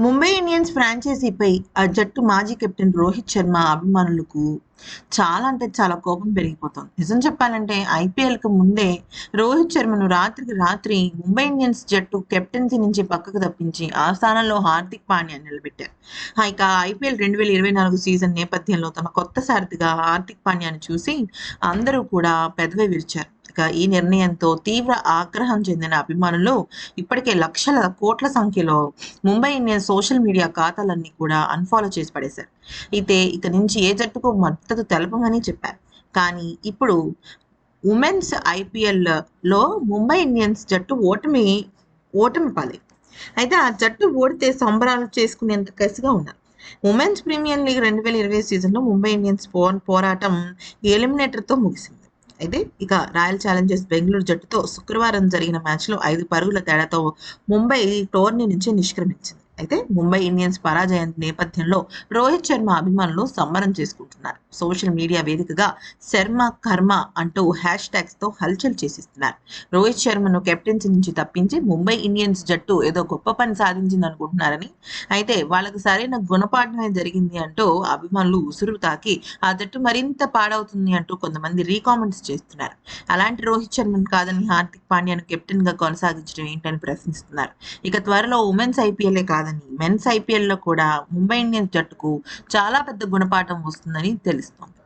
Mumbai Indians ఫ్రాంచైజీపై ఆ జట్టు మాజీ కెప్టెన్ రోహిత్ శర్మ అభిమానులకు చాలా అంటే చాలా కోపం పెరిగిపోతుంది. నిజం చెప్పాలంటే ఐపీఎల్కి ముందే రోహిత్ శర్మను రాత్రికి రాత్రి ముంబై ఇండియన్స్ జట్టు కెప్టెన్సీ నుంచి పక్కకు తప్పించి ఆ స్థానంలో హార్దిక్ పాండ్యా నిలబెట్టారు. ఇక ఐపీఎల్ రెండు వేల ఇరవై నాలుగు సీజన్ నేపథ్యంలో తమ కొత్త సారథిగా హార్దిక్ పాండ్యాను చూసి అందరూ కూడా పెదవి విరిచారు. ఇక ఈ నిర్ణయంతో తీవ్ర ఆగ్రహం చెందిన అభిమానులు ఇప్పటికే లక్షల కోట్ల సంఖ్యలో ముంబై ఇండియన్స్ సోషల్ మీడియా ఖాతాలన్నీ కూడా అన్ఫాలో చేసి పడేశారు. అయితే ఇక నుంచి ఏ జట్టుకు మద్దతు తెలపమని చెప్పారు కానీ ఇప్పుడు ఉమెన్స్ ఐపీఎల్లో ముంబై ఇండియన్స్ జట్టు ఓటమి ఓటమి పాలి. అయితే ఆ జట్టు ఓడితే సంబరాలు చేసుకునేంత కసిగా ఉన్నారు ఉమెన్స్ ప్రీమియర్ లీగ్ రెండు వేల ఇరవై సీజన్లో ముంబై ఇండియన్స్ పో పోరాటం ఎలిమినేటర్తో ముగిసింది. అయితే ఇక రాయల్ ఛాలెంజర్స్ బెంగళూరు జట్టుతో శుక్రవారం జరిగిన మ్యాచ్లో ఐదు పరుగుల తేడాతో ముంబై టోర్నీ నుంచి నిష్క్రమించింది. అయితే ముంబై ఇండియన్స్ పరాజయం నేపథ్యంలో రోహిత్ శర్మ అభిమానులు సంబరం చేసుకుంటున్నారు. సోషల్ మీడియా వేదికగా శర్మ కర్మ అంటూ హ్యాష్ ట్యాగ్స్తో హల్చల్ చేసిస్తున్నారు. రోహిత్ శర్మను కెప్టెన్సీ నుంచి తప్పించి ముంబై ఇండియన్స్ జట్టు ఏదో గొప్ప పని సాధించింది అనుకుంటున్నారని అయితే వాళ్ళకి సరైన గుణపాఠమే జరిగింది అంటూ అభిమానులు ఉసురు తాకి ఆ జట్టు మరింత పాడవుతుంది అంటూ కొంతమంది రీకామెంట్స్ చేస్తున్నారు. అలాంటి రోహిత్ శర్మను కాదని హార్దిక్ పాండ్యాను కెప్టెన్గా కొనసాగించడం ఏంటని ప్రశ్నిస్తున్నారు. ఇక త్వరలో ఉమెన్స్ ఐపీఎల్ఏ కాదని మెన్స్ ఐపీఎల్లో కూడా ముంబై ఇండియన్స్ జట్టుకు చాలా పెద్ద గుణపాఠం వస్తుందని తెలుస్తోంది.